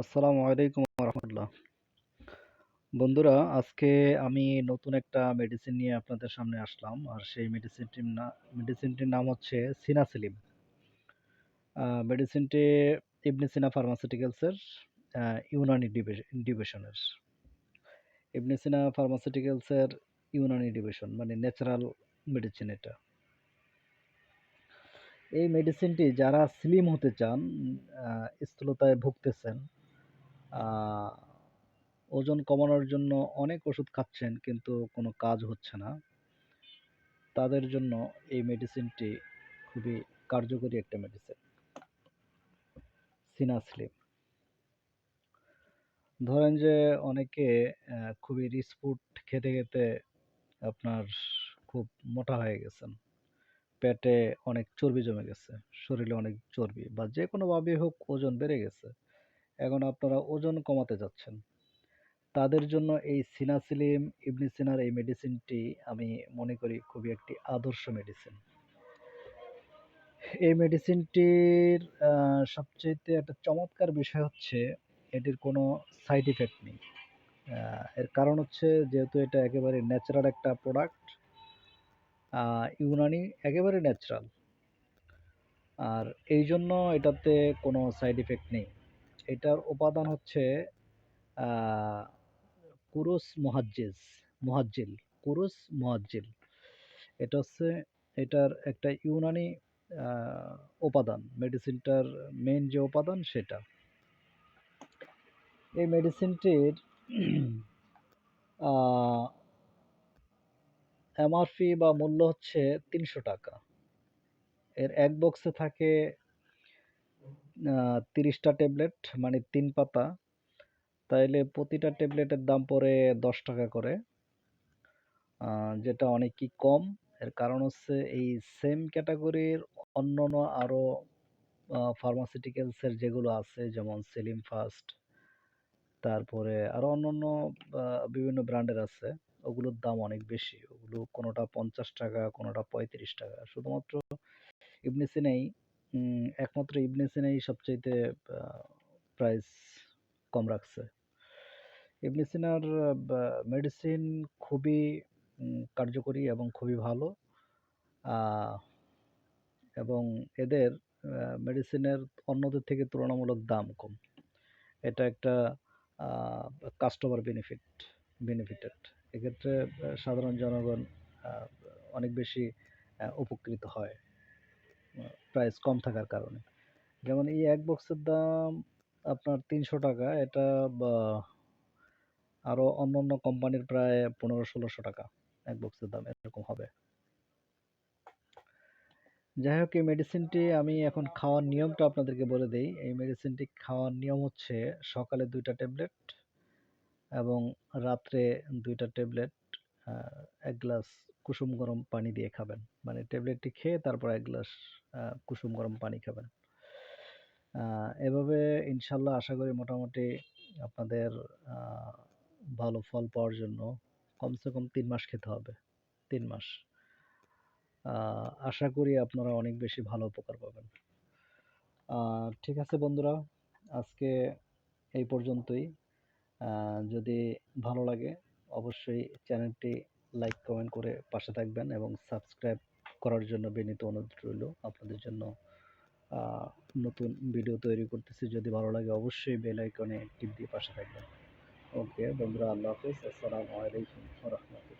আসসালামু আলাইকুম রহমতুল্লাহ বন্ধুরা, আজকে আমি নতুন একটা মেডিসিন নিয়ে আপনাদের সামনে আসলাম, আর সেই মেডিসিনটির না মেডিসিনটির নাম হচ্ছে সিনাসিলিম। মেডিসিনটি ইবনে সিনা ফার্মাসিউটিক্যালসের ইউনানি ডিভিশনের ইবনে সিনা ফার্মাসিউটিক্যালসের ইউনানি ডিভিশন মানে ন্যাচারাল মেডিসিন এটা। এই মেডিসিনটি যারা স্লিম হতে চান স্থূলতায় ভুগতেছেন ওজন কমানোর জন্য অনেক ওষুধ খাচ্ছেন, কিন্তু কোনো কাজ হচ্ছে না। তাদের জন্য এই মেডিসিনটি খুবই কার্যকরী একটা মেডিসিন সিনাসলিম। ধরেন যে অনেকে খুবই রিচ ফুড খেতে খেতে আপনার খুব মোটা হয়ে গেছেন, পেটে অনেক চর্বি জমে গেছে, শরীরে অনেক চর্বি বা যে কোনোভাবে হোক ওজন বেড়ে গেছে। এখন আপনারা ওজন কমাতে যাচ্ছেন। তাদের জন্য এই সিনাসিলিম ইবনি সিনার এই মেডিসিনটি আমি মনে করি খুবই একটি আদর্শ মেডিসিন। এই মেডিসিনটির সবচেয়ে একটা চমৎকার বিষয় হচ্ছে এটির কোনো সাইড ইফেক্ট নেই। এর কারণ হচ্ছে যেহেতু এটা একেবারে ন্যাচারাল একটা প্রোডাক্ট ইউনানি একেবারে ন্যাচারাল। আর এই জন্য এটাতে কোনো সাইড ইফেক্ট নেই। এটার উপাদান হচ্ছে কুরুস মহাজ্জিজ, মহাজ্জিল, কুরুস মহাজ্জিল। এটা হচ্ছে, এটার একটা ইউনানি উপাদান, মেডিসিনটার মেন যে উপাদান সেটা। এই মেডিসিনটির এমআরপি বা মূল্য হচ্ছে তিনশো টাকা। এর এক বক্সে থাকে তিরিশটা ট্যাবলেট মানে তিন পাতা। তাইলে প্রতিটা ট্যাবলেটের দাম পড়ে দশ টাকা করে। যেটা অনেকই কম। এর কারণ হচ্ছে এই সেম ক্যাটাগরির অন্যান্য আরও ফার্মাসিউটিক্যালসের যেগুলো আছে, যেমন সেলিম ফাস্ট, তারপরে আরও অন্যান্য বিভিন্ন ব্র্যান্ডের আছে, ওগুলোর দাম অনেক বেশি। ওগুলো কোনোটা পঞ্চাশ টাকা, কোনোটা পঁয়ত্রিশ টাকা। শুধুমাত্র ইবনে সিনাই একমাত্র ইবনে সিনাই সবচাইতে প্রাইস কম রাখছে। ইবনে সিনার মেডিসিন খুবই কার্যকরী এবং খুবই ভালো। এবং এদের মেডিসিনের অন্যদের থেকে তুলনামূলক দাম কম। এটা একটা কাস্টমার বেনিফিট বেনিফিটেড এক্ষেত্রে সাধারণ জনগণ অনেক বেশি উপকৃত হয়। প্রাইস কম থাকার কারণে। যেমন এই এক বক্সের দাম আপনার তিনশো টাকা, এটা আরও অন্য অন্য কোম্পানির প্রায় পনেরো ষোলোশো টাকা এক বক্সের দাম, এরকম হবে। যাই হোক, এই মেডিসিনটি আমি এখন খাওয়ার নিয়মটা আপনাদেরকে বলে দিই। এই মেডিসিনটি খাওয়ার নিয়ম হচ্ছে সকালে দুইটা ট্যাবলেট এবং রাত্রে দুইটা ট্যাবলেট এক গ্লাস কুসুম গরম পানি দিয়ে খাবেন। মানে ট্যাবলেটটি খেয়ে তারপর এক গ্লাস কুসুম গরম পানি খাবেন। এভাবে ইনশাল্লাহ আশা করি মোটামুটি আপনাদের ভালো ফল পাওয়ার জন্য কমসে কম তিন মাস খেতে হবে। তিন মাস। আশা করি আপনারা অনেক বেশি ভালো উপকার পাবেন। ঠিক আছে বন্ধুরা, আজকে এই পর্যন্তই। যদি ভালো লাগে অবশ্যই চ্যানেলটি লাইক কমেন্ট করে পাশে থাকবেন এবং সাবস্ক্রাইব করার জন্য বিনীত অনুরোধ রইল। আপনাদের জন্য নতুন ভিডিও তৈরি করতেছি। যদি ভালো লাগে অবশ্যই বেল আইকনে টিপ দিয়ে পাশে থাকবেন। ওকে বন্ধুরা, আল্লাহ হাফিজ। আসসালামু আলাইকুম রহমতুল্লাহ।